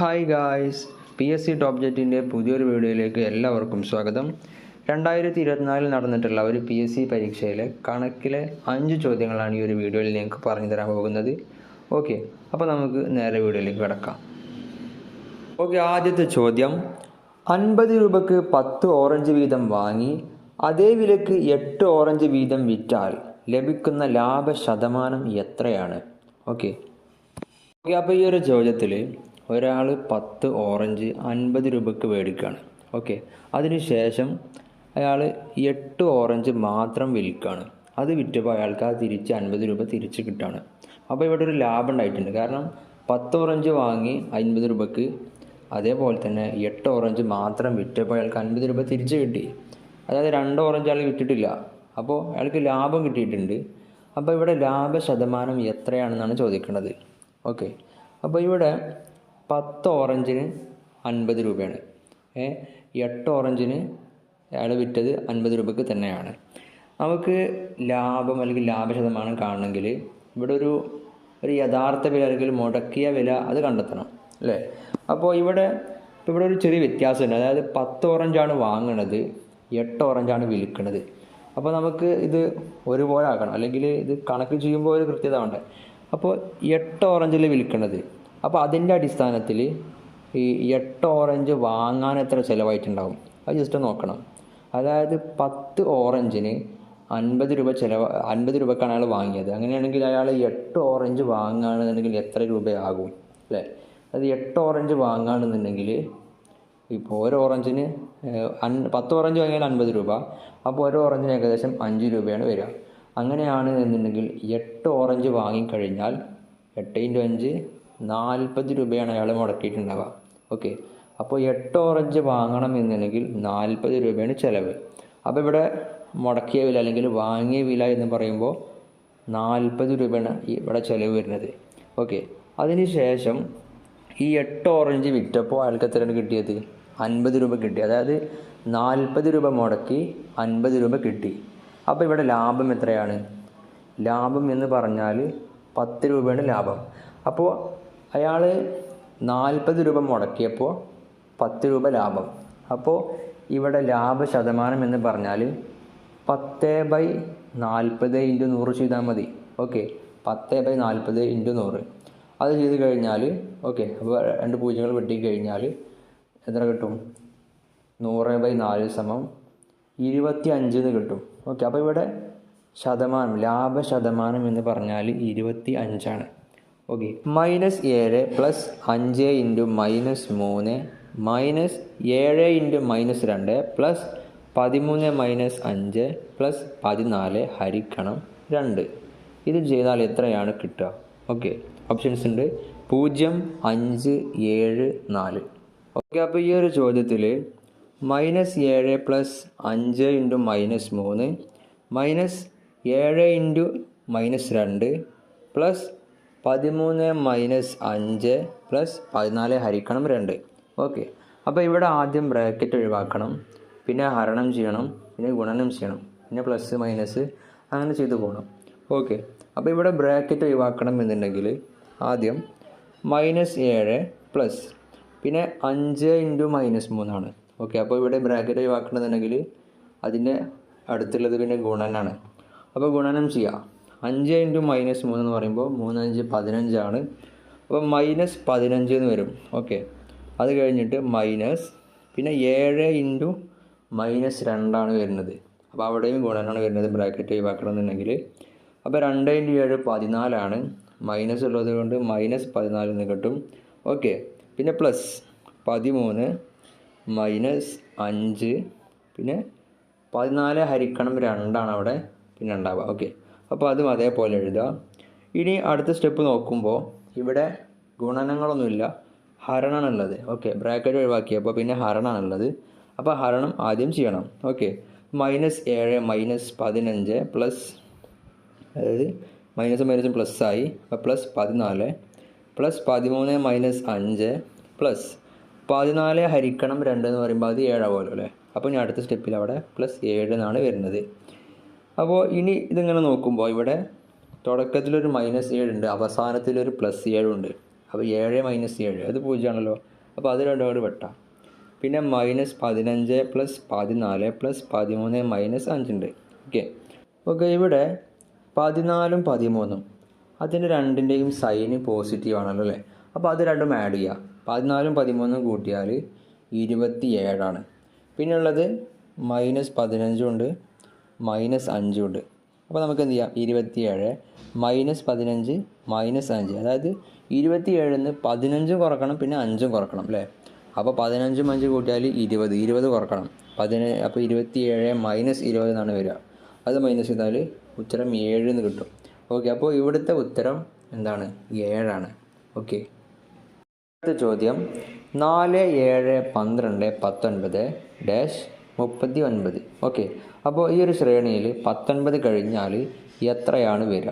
Hi guys P S C top ജെറ്റിന്റെ പുതിയൊരു വീഡിയോയിലേക്ക് എല്ലാവർക്കും സ്വാഗതം. രണ്ടായിരത്തി ഇരുപത്തിനാലിൽ നടന്നിട്ടുള്ള ഒരു പി എസ് സി പരീക്ഷയിലെ കണക്കിലെ അഞ്ച് ചോദ്യങ്ങളാണ് ഈ ഒരു വീഡിയോയിൽ നിങ്ങൾക്ക് പറഞ്ഞു തരാൻ പോകുന്നത്. ഓക്കെ അപ്പോൾ നമുക്ക് നേരെ വീഡിയോയിലേക്ക് കിടക്കാം. ഓക്കെ ആദ്യത്തെ ചോദ്യം. അൻപത് രൂപക്ക് പത്ത് ഓറഞ്ച് വീതം വാങ്ങി അതേ വിലക്ക് എട്ട് ഓറഞ്ച് വീതം വിറ്റാൽ ലഭിക്കുന്ന ലാഭ ശതമാനം എത്രയാണ്? ഓക്കെ ഓക്കെ അപ്പോൾ ഈ ഒരു ചോദ്യത്തിൽ ഒരാൾ പത്ത് ഓറഞ്ച് അൻപത് രൂപയ്ക്ക് മേടിക്കുകയാണ് ഓക്കെ. അതിനുശേഷം അയാൾ എട്ട് ഓറഞ്ച് മാത്രം വിൽക്കുകയാണ് അത് വിറ്റപ്പോൾ അയാൾക്ക് ആ തിരിച്ച് അൻപത് രൂപ തിരിച്ച് കിട്ടുകയാണ് അപ്പോൾ ഇവിടെ ഒരു ലാഭം ഉണ്ടായിട്ടുണ്ട്. കാരണം പത്ത് ഓറഞ്ച് വാങ്ങി അൻപത് രൂപയ്ക്ക് അതേപോലെ തന്നെ എട്ട് ഓറഞ്ച് മാത്രം വിറ്റപ്പോൾ അയാൾക്ക് അൻപത് രൂപ തിരിച്ച് കിട്ടി. അതായത് രണ്ട് ഓറഞ്ച് അയാൾ വിറ്റിട്ടില്ല. അപ്പോൾ അയാൾക്ക് ലാഭം കിട്ടിയിട്ടുണ്ട്. അപ്പോൾ ഇവിടെ ലാഭ ശതമാനം എത്രയാണെന്നാണ് ചോദിക്കുന്നത് ഓക്കെ. അപ്പോൾ ഇവിടെ പത്ത് ഓറഞ്ചിന് അൻപത് രൂപയാണ്. എട്ട് ഓറഞ്ചിന് അയാൾ വിറ്റത് അൻപത് രൂപയ്ക്ക് തന്നെയാണ്. നമുക്ക് ലാഭം അല്ലെങ്കിൽ ലാഭശതമാനം കാണണമെങ്കിൽ ഇവിടെ ഒരു ഒരു യഥാർത്ഥ വില അല്ലെങ്കിൽ മുടക്കിയ വില അത് കണ്ടെത്തണം അല്ലേ? അപ്പോൾ ഇവിടെ ഇപ്പോൾ ഇവിടെ ഒരു ചെറിയ വ്യത്യാസമുണ്ട്. അതായത് പത്ത് ഓറഞ്ചാണ് വാങ്ങണത് എട്ട് ഓറഞ്ചാണ് വിൽക്കുന്നത് അപ്പോൾ നമുക്ക് ഇത് ഒരുപോലെ ആക്കണം. അല്ലെങ്കിൽ ഇത് കണക്ക് ചെയ്യുമ്പോൾ ഒരു കൃത്യത വേണ്ടേ? അപ്പോൾ എട്ട് ഓറഞ്ചിൽ വിൽക്കുന്നത് അപ്പോൾ അതിന്റെ അടിസ്ഥാനത്തിൽ ഈ എട്ട് ഓറഞ്ച് വാങ്ങാൻ എത്ര ചിലവായിട്ടുണ്ടാവും? അത് ജസ്റ്റ് നോക്കണം. അതായത് പത്ത് ഓറഞ്ചിന് അൻപത് രൂപ ചിലവ് അൻപത് രൂപക്കാണ് അയാൾ വാങ്ങിയത്. അങ്ങനെയാണെങ്കിൽ അയാൾ എട്ട് ഓറഞ്ച് വാങ്ങുകയാണെന്നുണ്ടെങ്കിൽ എത്ര രൂപയാകും? അല്ലേ? അത് എട്ട് ഓറഞ്ച് വാങ്ങുകയാണെന്നുണ്ടെങ്കിൽ ഇപ്പോൾ ഒരു ഓറഞ്ചിന് അൻ- പത്ത് ഓറഞ്ച് വാങ്ങിയാൽ അൻപത് രൂപ. അപ്പോൾ ഒരു ഓറഞ്ചിന് ഏകദേശം അഞ്ച് രൂപയാണ് വരിക. അങ്ങനെയാണ് എന്നുണ്ടെങ്കിൽ എട്ട് ഓറഞ്ച് വാങ്ങിക്കഴിഞ്ഞാൽ എട്ട് ഇന്റു അഞ്ച് നാൽപ്പത് രൂപയാണ് അയാൾ മുടക്കിയിട്ടുണ്ടാവുക. ഓക്കെ അപ്പോൾ എട്ട് ഓറഞ്ച് വാങ്ങണം എന്നുണ്ടെങ്കിൽ നാൽപ്പത് രൂപയാണ് ചിലവ്. അപ്പോൾ ഇവിടെ മുടക്കിയ വില അല്ലെങ്കിൽ വാങ്ങിയ വില എന്ന് പറയുമ്പോൾ നാൽപ്പത് രൂപയാണ് ഇവിടെ ചിലവ് വരുന്നത്. ഓക്കെ അതിനുശേഷം ഈ എട്ട് ഓറഞ്ച് വിറ്റപ്പോൾ അയാൾക്ക് എത്രയാണ് കിട്ടിയത്? അൻപത് രൂപ കിട്ടി. അതായത് നാൽപ്പത് രൂപ മുടക്കി അൻപത് രൂപ കിട്ടി. അപ്പോൾ ഇവിടെ ലാഭം എത്രയാണ്? ലാഭം എന്ന് പറഞ്ഞാൽ പത്ത് രൂപയാണ് ലാഭം. അപ്പോൾ അയാൾ നാൽപ്പത് രൂപ മുടക്കിയപ്പോൾ പത്ത് രൂപ ലാഭം. അപ്പോൾ ഇവിടെ ലാഭ ശതമാനം എന്ന് പറഞ്ഞാൽ പത്ത് ബൈ നാൽപ്പത് ഇന്റു നൂറ് ചെയ്താൽ മതി. ഓക്കെ പത്ത് ബൈ നാൽപ്പത് ഇന്റു നൂറ്. അത് ചെയ്ത് കഴിഞ്ഞാൽ ഓക്കെ അപ്പോൾ രണ്ട് പൂജ്യങ്ങൾ വെട്ടി കഴിഞ്ഞാൽ എത്ര കിട്ടും? നൂറ് ബൈ നാല് സമം ഇരുപത്തി അഞ്ചെന്ന് കിട്ടും. ഓക്കെ അപ്പോൾ ഇവിടെ ശതമാനം ലാഭ ശതമാനം എന്ന് പറഞ്ഞാൽ ഇരുപത്തി അഞ്ചാണ് ഓക്കെ. മൈനസ് ഏഴ് പ്ലസ് അഞ്ച് ഇന്റു മൈനസ് മൂന്ന് മൈനസ് ഏഴ് ഇന്റു മൈനസ് രണ്ട് പ്ലസ് പതിമൂന്ന് മൈനസ് അഞ്ച് പ്ലസ് പതിനാല് ഹരിക്കണം രണ്ട്. ഇത് ചെയ്താൽ എത്രയാണ് കിട്ടുക? ഓക്കെ. ഓപ്ഷൻസ് ഉണ്ട്. പൂജ്യം അഞ്ച് ഏഴ് നാല്. ഓക്കെ അപ്പോൾ ഈ ഒരു ചോദ്യത്തിൽ മൈനസ് ഏഴ് പ്ലസ് അഞ്ച് ഇന്റു മൈനസ് മൂന്ന് മൈനസ് ഏഴ് ഇന്റു മൈനസ് രണ്ട് പ്ലസ് പതിമൂന്ന് മൈനസ് അഞ്ച് പ്ലസ് പതിനാല് ഹരിക്കണം രണ്ട്. ഓക്കെ. അപ്പോൾ ഇവിടെ ആദ്യം ബ്രാക്കറ്റ് ഒഴിവാക്കണം. പിന്നെ ഹരണം ചെയ്യണം. പിന്നെ ഗുണനം ചെയ്യണം. പിന്നെ പ്ലസ് മൈനസ് അങ്ങനെ ചെയ്തു പോകണം ഓക്കെ. അപ്പോൾ ഇവിടെ ബ്രാക്കറ്റ് ഒഴിവാക്കണം എന്നുണ്ടെങ്കിൽ ആദ്യം മൈനസ് ഏഴ് പ്ലസ് പിന്നെ അഞ്ച് ഇന്റു മൈനസ് മൂന്നാണ് ഓക്കെ. അപ്പോൾ ഇവിടെ ബ്രാക്കറ്റ് ഒഴിവാക്കണമെന്നുണ്ടെങ്കിൽ അതിന്റെ അടുത്തുള്ളത് പിന്നെ ഗുണനാണ്. അപ്പോൾ ഗുണനം ചെയ്യാം. അഞ്ച് ഇന്റു മൈനസ് മൂന്ന് എന്ന് പറയുമ്പോൾ മൂന്നഞ്ച് പതിനഞ്ചാണ് അപ്പോൾ മൈനസ് പതിനഞ്ച് എന്ന് വരും. ഓക്കെ. അത് കഴിഞ്ഞിട്ട് മൈനസ് പിന്നെ ഏഴ് ഇന്റു മൈനസ് രണ്ടാണ് വരുന്നത്. അപ്പോൾ അവിടെയും ഗുണനാണ് വരുന്നത് ബ്രാക്കറ്റ് ഒഴിവാക്കണം എന്നുണ്ടെങ്കിൽ അപ്പോൾ രണ്ട് ഇന്റു ഏഴ് പതിനാലാണ് മൈനസ് ഉള്ളത് കൊണ്ട് മൈനസ് പതിനാല് എന്ന് കിട്ടും. ഓക്കെ. പിന്നെ പ്ലസ് പതിമൂന്ന് മൈനസ് അഞ്ച് പിന്നെ പതിനാല് ഹരിക്കണം രണ്ടാണ് അവിടെ. പിന്നെ ഉണ്ടാവുക ഓക്കെ. അപ്പോൾ അതും അതേപോലെ എഴുതുക. ഇനി അടുത്ത സ്റ്റെപ്പ് നോക്കുമ്പോൾ ഇവിടെ ഗുണനങ്ങളൊന്നുമില്ല. ഹരണമാണുള്ളത് ഓക്കെ ബ്രാക്കറ്റ് ഒഴിവാക്കിയപ്പോൾ പിന്നെ ഹരണമാണുള്ളത് അപ്പോൾ ഹരണം ആദ്യം ചെയ്യണം. ഓക്കെ മൈനസ് ഏഴ് മൈനസ് പതിനഞ്ച് പ്ലസ് അതായത് മൈനസ് മൈനസും പ്ലസ് ആയി. അപ്പോൾ പ്ലസ് പതിനാല് പ്ലസ് പതിമൂന്ന് മൈനസ് അഞ്ച് പ്ലസ് പതിനാല് ഹരിക്കണം രണ്ട് എന്ന് പറയുമ്പോൾ അത് ഏഴാവുമല്ലോ അല്ലേ? അപ്പോൾ ഞാൻ അടുത്ത സ്റ്റെപ്പിൽ അവിടെ പ്ലസ് ഏഴ് എന്നാണ് വരുന്നത്. അപ്പോൾ ഇനി ഇതിങ്ങനെ നോക്കുമ്പോൾ ഇവിടെ തുടക്കത്തിലൊരു മൈനസ് ഏഴുണ്ട് അവസാനത്തിലൊരു പ്ലസ് ഏഴുണ്ട് അപ്പോൾ ഏഴ് മൈനസ് ഏഴ് അത് പൂജ്യമാണല്ലോ. അപ്പോൾ അത് രണ്ടോട് വെട്ടാം. പിന്നെ മൈനസ് പതിനഞ്ച് പ്ലസ് പതിനാല് പ്ലസ് പതിമൂന്ന് മൈനസ് അഞ്ചുണ്ട് ഓക്കെ ഓക്കെ ഇവിടെ പതിനാലും പതിമൂന്നും അതിന്റെ രണ്ടിന്റെയും സൈന് പോസിറ്റീവ് ആണല്ലോ അല്ലേ? അപ്പോൾ അത് രണ്ടും ആഡ് ചെയ്യുക പതിനാലും പതിമൂന്നും കൂട്ടിയാൽ ഇരുപത്തി ഏഴാണ് പിന്നെയുള്ളത് മൈനസ് പതിനഞ്ചും ഉണ്ട്. മൈനസ് അഞ്ചും ഉണ്ട്. അപ്പോൾ നമുക്ക് എന്ത് ചെയ്യാം? ഇരുപത്തിയേഴ് മൈനസ് പതിനഞ്ച് മൈനസ് അഞ്ച്. അതായത് ഇരുപത്തിയേഴിൽ നിന്ന് പതിനഞ്ചും കുറക്കണം പിന്നെ അഞ്ചും കുറക്കണം അല്ലേ? അപ്പോൾ പതിനഞ്ചും അഞ്ച് കൂട്ടിയാൽ ഇരുപത്. ഇരുപത് കുറക്കണം. പതിന അപ്പോൾ ഇരുപത്തിയേഴ് മൈനസ് ഇരുപത് എന്നാണ് വരിക. അത് മൈനസ് ചെയ്താൽ ഉത്തരം ഏഴ് എന്ന് കിട്ടും. ഓക്കെ അപ്പോൾ ഇവിടുത്തെ ഉത്തരം എന്താണ്? ഏഴാണ്. ഓക്കെ. അടുത്ത ചോദ്യം. നാല് ഏഴ് പന്ത്രണ്ട് പത്തൊൻപത് ഡാഷ് മുപ്പത്തി ഒൻപത് ഓക്കെ. അപ്പോൾ ഈ ഒരു ശ്രേണിയിൽ പത്തൊൻപത് കഴിഞ്ഞാൽ എത്രയാണ് വരിക?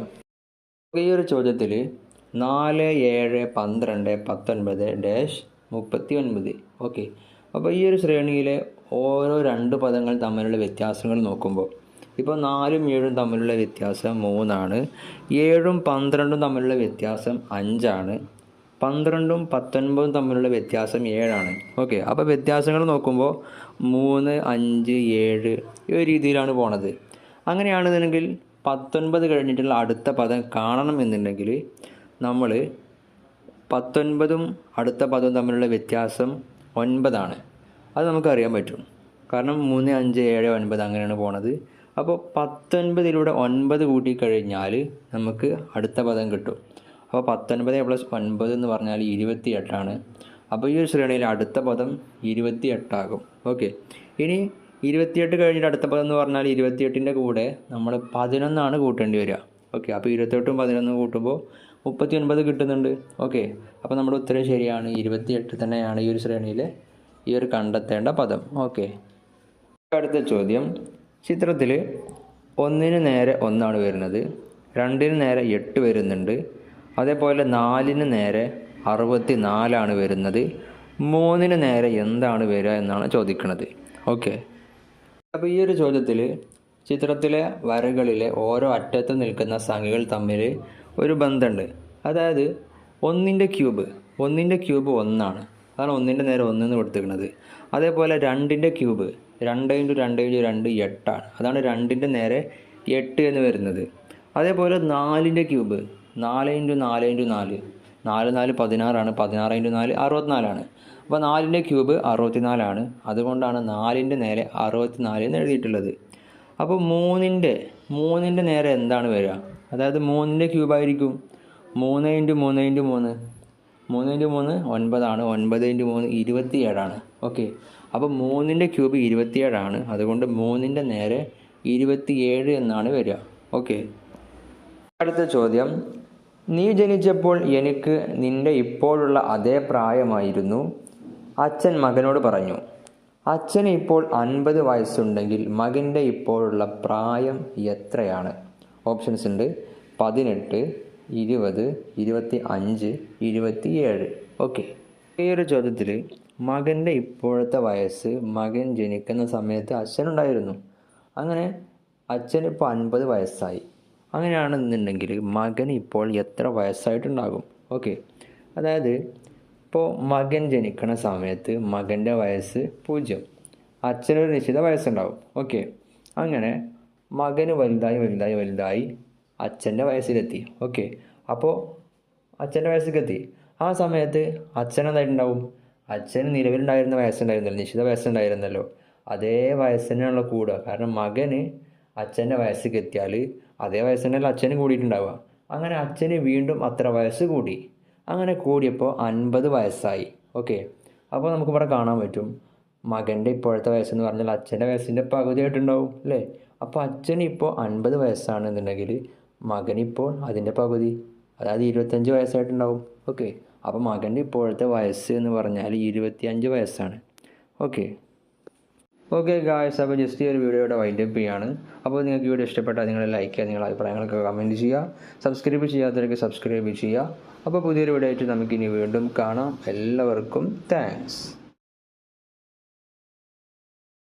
ഈ ഒരു ചോദ്യത്തിൽ നാല് ഏഴ് പന്ത്രണ്ട് പത്തൊൻപത് ഡാഷ് മുപ്പത്തി ഒൻപത് ഓക്കെ. അപ്പോൾ ഈ ഒരു ശ്രേണിയിലെ ഓരോ രണ്ട് പദങ്ങൾ തമ്മിലുള്ള വ്യത്യാസങ്ങൾ നോക്കുമ്പോൾ ഇപ്പോൾ നാലും ഏഴും തമ്മിലുള്ള വ്യത്യാസം മൂന്നാണ്. ഏഴും പന്ത്രണ്ടും തമ്മിലുള്ള വ്യത്യാസം അഞ്ചാണ്. പന്ത്രണ്ടും പത്തൊൻപതും തമ്മിലുള്ള വ്യത്യാസം ഏഴാണ്. ഓക്കെ അപ്പോൾ വ്യത്യാസങ്ങൾ നോക്കുമ്പോൾ മൂന്ന് അഞ്ച് ഏഴ് ഈ ഒരു രീതിയിലാണ് പോണത്. അങ്ങനെയാണെന്നുണ്ടെങ്കിൽ പത്തൊൻപത് കഴിഞ്ഞിട്ടുള്ള അടുത്ത പദം കാണണം എന്നുണ്ടെങ്കിൽ നമ്മൾ പത്തൊൻപതും അടുത്ത പദവും തമ്മിലുള്ള വ്യത്യാസം ഒൻപതാണ്. അത് നമുക്കറിയാൻ പറ്റും. കാരണം മൂന്ന് അഞ്ച് ഏഴ് ഒൻപത് അങ്ങനെയാണ് പോണത്. അപ്പോൾ പത്തൊൻപതിലൂടെ ഒൻപത് കൂട്ടിക്കഴിഞ്ഞാൽ നമുക്ക് അടുത്ത പദം കിട്ടും. അപ്പോൾ പത്തൊൻപത് പ്ലസ് ഒൻപത് എന്ന് പറഞ്ഞാൽ ഇരുപത്തി എട്ടാണ് അപ്പോൾ ഈ ഒരു ശ്രേണിയിൽ അടുത്ത പദം ഇരുപത്തി എട്ടാകും ഓക്കെ ഇനി ഇരുപത്തിയെട്ട് കഴിഞ്ഞിട്ട് അടുത്ത പദം എന്ന് പറഞ്ഞാൽ ഇരുപത്തിയെട്ടിന്റെ കൂടെ നമ്മൾ പതിനൊന്നാണ് കൂട്ടേണ്ടി വരിക. ഓക്കെ അപ്പോൾ ഇരുപത്തെട്ടും പതിനൊന്നും കൂട്ടുമ്പോൾ മുപ്പത്തി ഒൻപത് കിട്ടുന്നുണ്ട്. ഓക്കെ അപ്പോൾ നമ്മുടെ ഉത്തരം ശരിയാണ്. ഇരുപത്തിയെട്ട് തന്നെയാണ് ഈ ഒരു ശ്രേണിയിൽ ഈ ഒരു കണ്ടെത്തേണ്ട പദം. ഓക്കെ അടുത്ത ചോദ്യം. ചിത്രത്തിൽ ഒന്നിന് നേരെ ഒന്നാണ് വരുന്നത്. രണ്ടിന് നേരെ എട്ട് വരുന്നുണ്ട്. അതേപോലെ നാലിന് നേരെ അറുപത്തി നാലാണ് വരുന്നത്. മൂന്നിന് നേരെ എന്താണ് വരിക എന്നാണ് ചോദിക്കുന്നത് ഓക്കെ. അപ്പോൾ ഈ ഒരു ചോദ്യത്തിൽ ചിത്രത്തിലെ വരകളിലെ ഓരോ അറ്റത്ത് നിൽക്കുന്ന സംഖ്യകൾ തമ്മിൽ ഒരു ബന്ധമുണ്ട്. അതായത് ഒന്നിന്റെ ക്യൂബ് ഒന്നിന്റെ ക്യൂബ് ഒന്നാണ്. അതാണ് ഒന്നിന്റെ നേരെ ഒന്നെന്ന് കൊടുത്തിരിക്കുന്നത്. അതേപോലെ രണ്ടിന്റെ ക്യൂബ് രണ്ട് ഇന്റു രണ്ട് ഇന്റു രണ്ട് എട്ടാണ്. അതാണ് രണ്ടിന്റെ നേരെ എട്ട് എന്ന് വരുന്നത്. അതേപോലെ നാലിന്റെ ക്യൂബ് നാല് ഇന്റു നാല് ഇന്റു നാല്. നാല് നാല് പതിനാറാണ്. പതിനാറ് ഇന്റു നാല് അറുപത്തിനാലാണ്. അപ്പോൾ നാലിന്റെ ക്യൂബ് അറുപത്തിനാലാണ്. അതുകൊണ്ടാണ് നാലിന്റെ നേരെ അറുപത്തിനാല് എന്ന് എഴുതിയിട്ടുള്ളത്. അപ്പോൾ മൂന്നിന്റെ മൂന്നിന്റെ നേരെ എന്താണ് വരിക? അതായത് മൂന്നിന്റെ ക്യൂബായിരിക്കും മൂന്ന് ഇന്റു മൂന്ന് ഇന്റു മൂന്ന്. മൂന്ന് ഇന്റു മൂന്ന് ഒൻപതാണ്. ഒൻപത് ഇന്റു മൂന്ന് ഇരുപത്തിയേഴാണ്. ഓക്കെ. അപ്പോൾ മൂന്നിന്റെ ക്യൂബ് ഇരുപത്തിയേഴാണ്. അതുകൊണ്ട് മൂന്നിന്റെ നേരെ ഇരുപത്തിയേഴ് എന്നാണ് വരിക. ഓക്കെ. അടുത്ത ചോദ്യം. നീ ജനിച്ചപ്പോൾ എനിക്ക് നിന്റെ ഇപ്പോഴുള്ള അതേ പ്രായമായിരുന്നു. അച്ഛൻ മകനോട് പറഞ്ഞു അച്ഛന് ഇപ്പോൾ അൻപത് വയസ്സുണ്ടെങ്കിൽ മകന്റെ ഇപ്പോഴുള്ള പ്രായം എത്രയാണ്? ഓപ്ഷൻസ് ഉണ്ട് പതിനെട്ട് ഇരുപത് ഇരുപത്തി അഞ്ച് ഇരുപത്തി ഏഴ് ഓക്കെ ഈ ഒരു ചോദ്യത്തിൽ മകന്റെ ഇപ്പോഴത്തെ വയസ്സ് മകൻ ജനിക്കുന്ന സമയത്ത് അച്ഛനുണ്ടായിരുന്നു. അങ്ങനെ അച്ഛനിപ്പോൾ അൻപത് വയസ്സായി. അങ്ങനെയാണെന്നുണ്ടെങ്കിൽ മകൻ ഇപ്പോൾ എത്ര വയസ്സായിട്ടുണ്ടാകും? ഓക്കെ. അതായത് ഇപ്പോൾ മകൻ ജനിക്കുന്ന സമയത്ത് മകന്റെ വയസ്സ് പൂജ്യം. അച്ഛനൊരു നിശ്ചിത വയസ്സുണ്ടാവും. ഓക്കെ. അങ്ങനെ മകന് വലുതായി വലുതായി വലുതായി അച്ഛന്റെ വയസ്സിലെത്തി. ഓക്കെ. അപ്പോൾ അച്ഛന്റെ വയസ്സിലേക്ക് എത്തി ആ സമയത്ത് അച്ഛൻ എന്തായിട്ടുണ്ടാവും? അച്ഛന് നിലവിലുണ്ടായിരുന്ന വയസ്സുണ്ടായിരുന്നല്ലോ നിശ്ചിത വയസ്സുണ്ടായിരുന്നല്ലോ. അതേ വയസ്സിനുള്ള കൂടുക. കാരണം മകന് അച്ഛന്റെ വയസ്സിലേക്ക് എത്തിയാൽ അതേ വയസ്സ് തന്നെയല്ലോ അച്ഛന് കൂടിയിട്ടുണ്ടാവുക. അങ്ങനെ അച്ഛന് വീണ്ടും അത്ര വയസ്സ് കൂടി. അങ്ങനെ കൂടിയപ്പോൾ അൻപത് വയസ്സായി. ഓക്കെ അപ്പോൾ നമുക്കിവിടെ കാണാൻ പറ്റും. മകന്റെ ഇപ്പോഴത്തെ വയസ്സെന്ന് പറഞ്ഞാൽ അച്ഛന്റെ വയസ്സിന്റെ പകുതിയായിട്ടുണ്ടാവും അല്ലേ? അപ്പോൾ അച്ഛന് ഇപ്പോൾ അൻപത് വയസ്സാണെന്നുണ്ടെങ്കിൽ മകനിപ്പോൾ അതിന്റെ പകുതി അതായത് ഇരുപത്തഞ്ച് വയസ്സായിട്ടുണ്ടാവും. ഓക്കെ അപ്പോൾ മകന്റെ ഇപ്പോഴത്തെ വയസ്സ് എന്ന് പറഞ്ഞാൽ ഇരുപത്തിയഞ്ച് വയസ്സാണ്. ഓക്കെ ഓക്കെ ഗായ്സ് അപ്പോൾ ജസ്റ്റ് ഈ ഒരു വീഡിയോയുടെ വൈൻഡപ്പ് ചെയ്യാണ്. അപ്പോൾ നിങ്ങൾക്ക് വീഡിയോ ഇഷ്ടപ്പെട്ടാൽ നിങ്ങൾ ലൈക്ക് ചെയ്യുക നിങ്ങളുടെ അഭിപ്രായങ്ങളൊക്കെ കമന്റ് ചെയ്യുക. സബ്സ്ക്രൈബ് ചെയ്യാത്തവർക്ക് സബ്സ്ക്രൈബ് ചെയ്യുക. അപ്പോൾ പുതിയൊരു വീഡിയോ ആയിട്ട് നമുക്കിനി വീണ്ടും കാണാം. എല്ലാവർക്കും താങ്ക്സ്